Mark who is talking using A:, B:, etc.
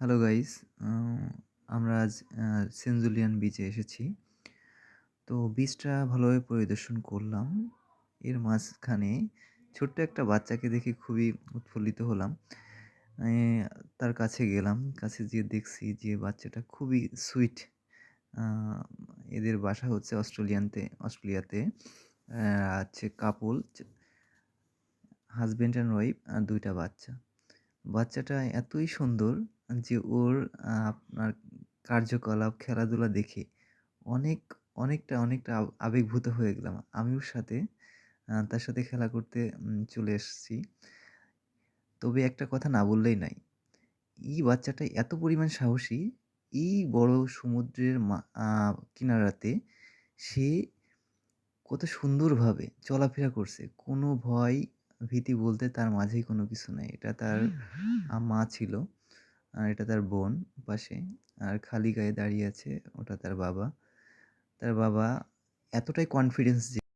A: Hello guys আমরা আজ Saint Julian বিচে এসেছি। তো বিচটা ভালোভাবে পরিদর্শন করলাম। এর মাঝখানে ছোট্ট একটা বাচ্চাকে দেখে খুবই উৎফুল্লিত হলাম। তার কাছে গেলাম। কাছে গিয়ে দেখছি যে বাচ্চাটা খুবই সুইট এদের বাসা হচ্ছে অস্ট্রেলিয়ানতে, অস্ট্রেলিয়াতে আছে কাপল হাজব্যান্ড অ্যান্ড ওয়াইফ আর দুইটা বাচ্চা। বাচ্চাটা এতই সুন্দর যে ওর আপনার কার্যকলাপ খেলাধুলা দেখে অনেক অনেকটা অনেকটা আবেগভূত হয়ে গেলাম। আমি ওর সাথে তার সাথে খেলা করতে চলে এসেছি। তবে একটা কথা না বললেই নাই। এই বাচ্চাটা এত পরিমাণ সাহসী এই বড় সমুদ্রের কিনারাতে সে কত সুন্দরভাবে চলাফেরা করছে। কোনো ভয় ভীতি বলতে তার মাঝেই কোনো কিছু নেই। এটা তার মা ছিল। আর এটা তার বোন পাশে। আর খালি গায়ে দাঁড়িয়ে আছে ওটা তার বাবা। তার বাবা এতটাই কনফিডেন্স যে